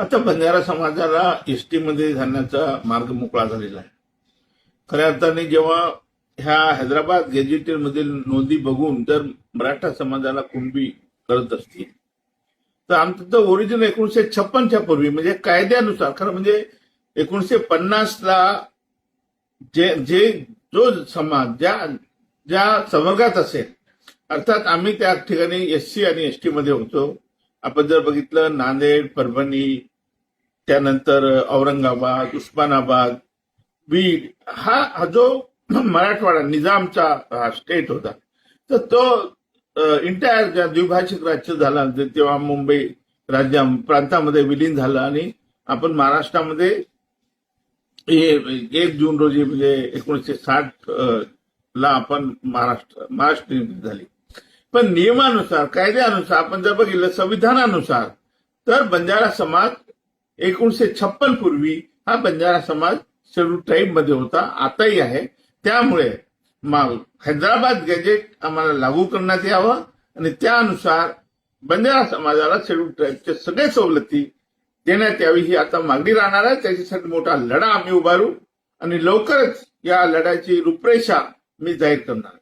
आता बंजारा समाजाला एसमध्ये घालण्याचा मार्ग मोकळा झालेला आहे. खऱ्या अर्थाने जेव्हा ह्या हैदराबाद गेजेटेडमधील नोंदी बघून जर मराठा समाजाला कुंभी करत असतील तर आमचं तर ओरिजिनल एकोणीशे छप्पनच्या पूर्वी म्हणजे कायद्यानुसार खरं म्हणजे एकोणीसशे पन्नासला जे जे जो समाज ज्या ज्या संवर्गात असेल अर्थात आम्ही त्या ठिकाणी एस सी आणि एस टीमध्ये होतो. आपण जर बघितलं नांदेड परभणी त्यानंतर औरंगाबाद उस्मानाबाद बीड हा हा जो मराठवाडा निजामचा हा स्टेट होता तर तो इंटायर द्विभाषिक राज्य झाला तेव्हा मुंबई राज्या प्रांतामध्ये विलीन झालं आणि आपण महाराष्ट्रामध्ये हे एक जून रोजी म्हणजे एकोणीसशे साठ ला आपण महाराष्ट्र महाराष्ट्र निर्मिती झाली. पण नियमानुसार कायद्यानुसार आपण जर बघितलं संविधानानुसार तर बंजारा समाज एकोणीशे छप्पन पूर्वी हा बंजारा समाज शेड्यूल ट्राईबमध्ये होता आताही आहे. त्यामुळे मा- हैदराबाद गॅजेट आम्हाला लागू करण्यात यावं आणि त्यानुसार बंजारा समाजाला शेड्यूल ट्राईबच्या सगळे सवलती देण्यात यावी ही आता मागणी राहणार आहे. त्याच्यासाठी मोठा लढा आम्ही उभारू आणि लवकरच या लढ्याची रूपरेषा मी जाहीर करणार